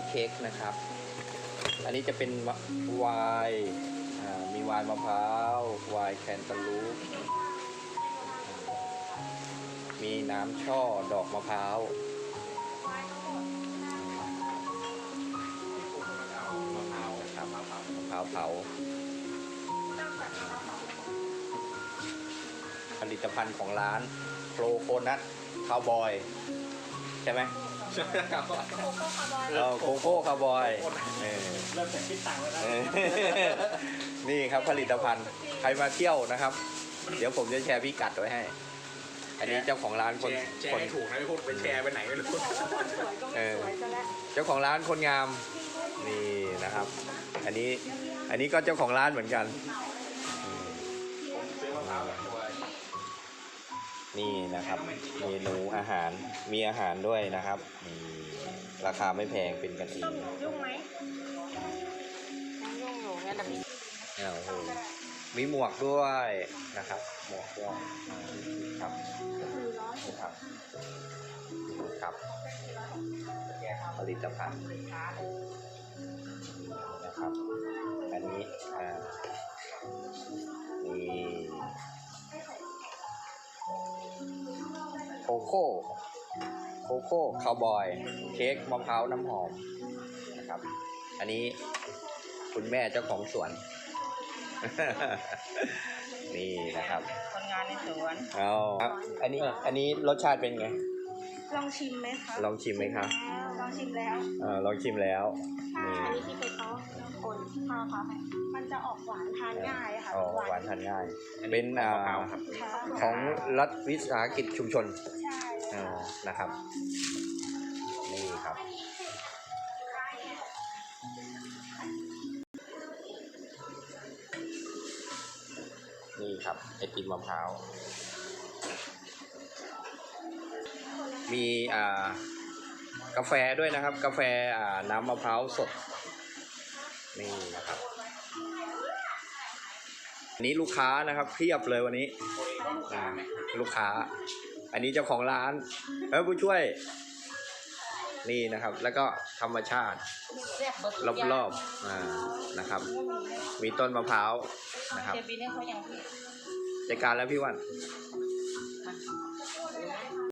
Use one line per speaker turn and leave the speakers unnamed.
นี้เค้กนะครับ อันนี้จะเป็นวะไวน์อ่ามีวน์มะพร้าววน์แคนตาลูปมีน้ำช่อดอกมะพร้าวนะครับมะพร้าวเผา ผลิตภัณฑ์ของร้านโครโคนัทคาวบอย ใช่ไหม
ใช่ครับ
โคโค่คาร์บอย
เออโกโก้คาวบอยเออ
เริ่มจากคิดตังค์แล้วนะ
เออนี่ครับผลิตภัณฑ์ ใครมาเที่ยวนะครับ เดี๋ยวผมจะแชร์พิกัดไว้ให้ อันนี้เจ้าของร้านคน
แชร์แช
ค
ร์
น
ให้ถูกนะพี่พวกไปแชร์ไปไหนไม่รู้
สวยก็ไม่สวยซะแล้ว
เจ้าของร้านคนงามนี่นะครับ อันนี้อันนี้ก็เจ้าของร้านเหมือนกัน นี่นะครับเมนูอาหารมีอาหารด้วยนะครับนี่ราคาไม่แพงเป็นกันเอง
ยุ่งไหมยุ่งอยู่งั้นแต่มี
อ้าวโหมีหมวกด้วยนะครับ หมวกด้วยครับครับครับผลิตภัณฑ์นะครับ อันนี้ โคโค่โคโค่คาวบอย เค้กมะพร้าวน้ำหอมนะครับ อันนี้คุณแม่เจ้าของสวน นี่นะครับ
คนงานในสวน
เอาครับ อันนี้ อันนี้รสชาติเป็นไง
ลองชิมไหมคะ
ลองชิมไหมครับ
ลองชิมแล้ว
เออลองชิมแล้วนี่
อันนี้ที่เป็นเขาคนข้าวค่ะมันจะออกหวานทานง่ายอะค่ะ
อ๋อหวานทานง่าย เป็นอ่ามะ
พร้าวครับ
ค่ะ
ของรัฐวิสาหกิจชุมชน
ใช่
อ่านะครับ นี่ครับนี่ครับไอติมมะพร้าว มีอ่ากาแฟด้วยนะครับ กาแฟอ่าน้ำมะพร้าวสดนี่นะครับอันนี้ลูกค้านะครับเพียบเลยวันนี้อ่าลูกค้า อันนี้เจ้าของร้านเออผู้ช่วย นี่นะครับ แล้วก็ธรรมชาติ รอบๆอ่านะครับ มีต้นมะพร้าวนะครับ
เจบินเนี่ยเขายังพี่
จัดการแล้วพี่วัน
ม